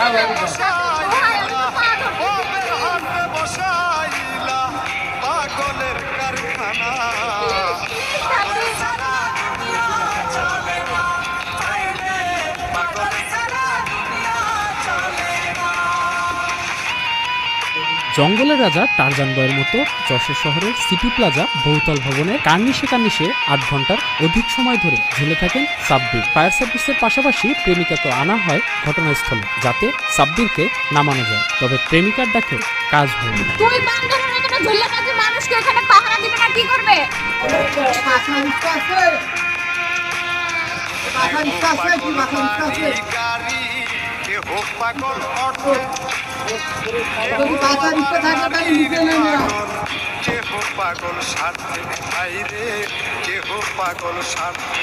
Bravo, Everton. জঙ্গলের রাজা Tarzan বয়ের মতো যশোর শহরের সিটি প্লাজা বহুতল ভবনে কার্নিশে কার্নিশে আট ঘণ্টার অধিক সময় ধরে ঝুলে থাকেন সাব্বির। ফায়ার সার্ভিসের পাশাপাশি প্রেমিকাকে আনা হয় ঘটনাস্থলে যাতে সাব্বিরকে নামানো যায়। তবে প্রেমিকার ডাকে কাজ হয়নি থাকি মানুষকে এখানে পাহারা দিবে না কি করবে? পাগল কেহ পাগল স্বার্থে ভাইরে কেহ পাগল স্বার্থে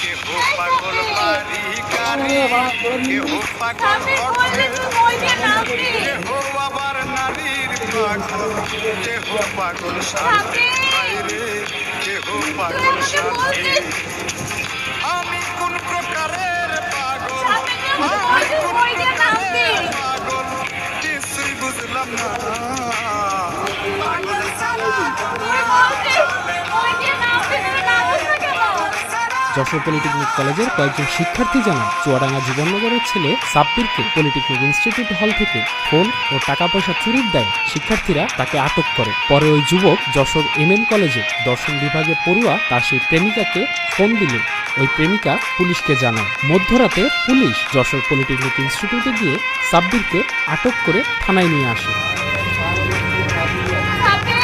কেহ পাগল বাড়ি গাড়ি, কেহ পাগল কেহ আবার নারীর পাগল, কেহ পাগল স্বার্থে ভাইরে কেহ পাগল স্বার্থে আমি কোন প্রকারের পাগল? আমি কোন প্রকারের পাগল? কিছুই বুঝলাম না। যশোর পলিটেকনিক কলেজের কয়েকজন শিক্ষার্থী জানান, চুয়াডাঙ্গা জীবননগরের ছেলে সাব্বিরকে পলিটেকনিক ইনস্টিটিউট হল থেকে ফোন ও টাকা পয়সা চুরির দায়ে শিক্ষার্থীরা তাকে আটক করে। পরে ওই যুবক যশোর এম এম কলেজে দর্শন বিভাগে পড়ুয়া তার সেই প্রেমিকাকে ফোন দিলে। ওই প্রেমিকা পুলিশকে জানায়। মধ্যরাতে পুলিশ যশোর পলিটেকনিক ইনস্টিটিউটে গিয়ে সাব্বিরকে আটক করে থানায় নিয়ে আসে। পাগল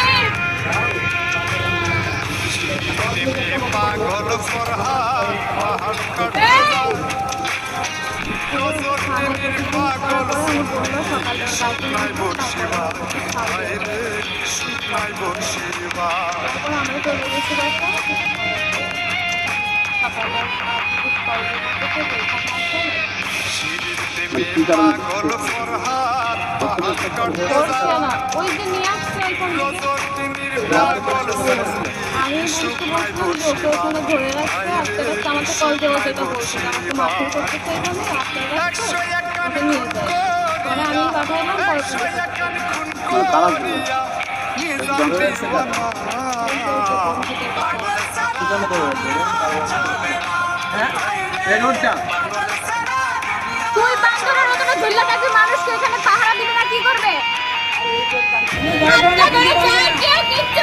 পাগল পাগল ফরহাদ পাহাড় কাটতে যায় ওই যে নিয়ে আসছে ওইখান থেকে পাগল আমি শুকনায় বলছি ওকে বর্ষিবা ওখানে ধরে রাখতে আজকে রাস্তা আমাকে কল দেওয়া যেটা বলছিল আমাকে মারধর করতে চাইব না আপনার রাখতে ওকে নিয়ে যায় পরে আমি পাঠাইলাম পরে একশো একান খুন করিয়া নিজাম দেওয়ানা তুই মতো মানুষকে এখানে পাহারা দিবে না কি করবে? কেউ কিচ্ছু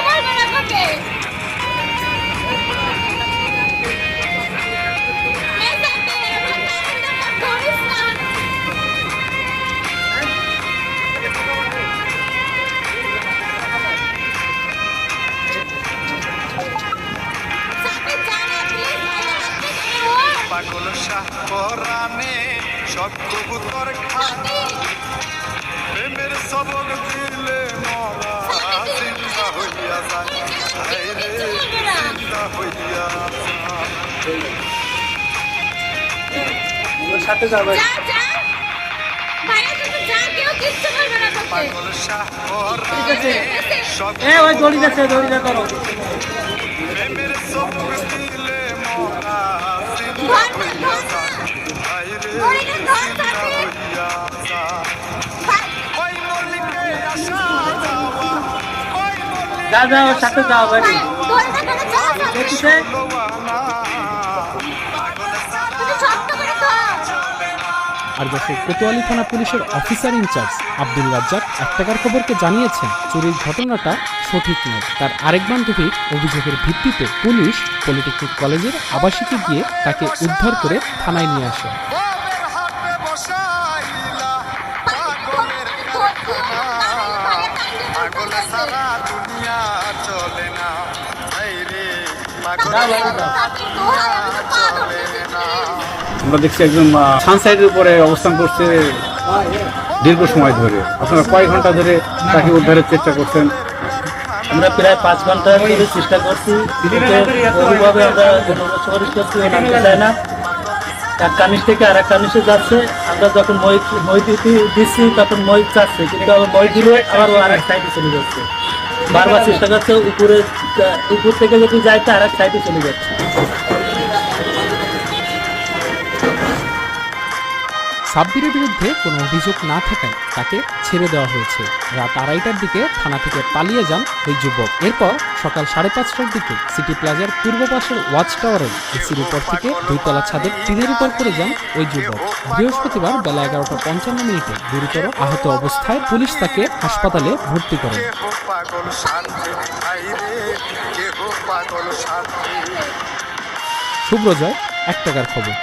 শাহ পরাণে সব কবুতর খায়। প্রেমের সবক দিলে মরা চিন্তা হইয়া যায়। রে চিন্তা হইয়া যায়। সাথে যাবে যা, যা। যা, সব ওই দড়ি যাচ্ছে দড়িটা করো যা ওর সাথে যাও বাড়ি। দেখিছে। আর যশোর কোতোয়ালি থানা পুলিশের অফিসার ইনচার্জ আব্দুল রাজ্জাক এক টাকার খবরকে জানিয়েছেন চুরির ঘটনাটা সঠিক নয় তার আরেক বান্ধবীর অভিযোগের ভিত্তিতে পুলিশ পলিটেকনিক কলেজের আবাসিকে গিয়ে তাকে উদ্ধার করে থানায় নিয়ে আসে পাগল সারা দুনিয়া চলে না। রে পাগল দুনিয়া চলে না। আমরা দেখছি একজন সানসাইডের উপরে অবস্থান করছে দীর্ঘ সময় ধরে। আপনারা কয় ঘণ্টা ধরে তাকে উদ্ধারের চেষ্টা করছেন? আমরা প্রায় পাঁচ ঘণ্টা ধরে চেষ্টা করছি আমরা করছি নামতে চায় না। এক কানিস থেকে আর এক কানিসে যাচ্ছে। আমরা যখন মই মই দিচ্ছি তখন মই চাচ্ছে, কিন্তু আবার মই দিলে আবার ও আরেক সাইডে চলে যাচ্ছে। বারবার চেষ্টা করছে, উপরে উপর থেকে যদি যায় তো আরেক সাইডে চলে যাচ্ছে। সাব্বিরের বিরুদ্ধে কোনো অভিযোগ না থাকায় তাকে ছেড়ে দেওয়া হয়েছে। রাত আড়াইটার দিকে থানা থেকে পালিয়ে যান ওই যুবক। এরপর সকাল সাড়ে পাঁচটার দিকে সিটি প্লাজার পূর্ব পাশের ওয়াচ টাওয়ারের এসির উপর থেকে দুইতলা ছাদের টিনের উপর পড়ে যান ওই যুবক। বৃহস্পতিবার বেলা এগারোটা পঞ্চান্ন মিনিটে গুরুতর আহত অবস্থায় পুলিশ তাকে হাসপাতালে ভর্তি করে সুব্রজয়, এক টাকার খবর।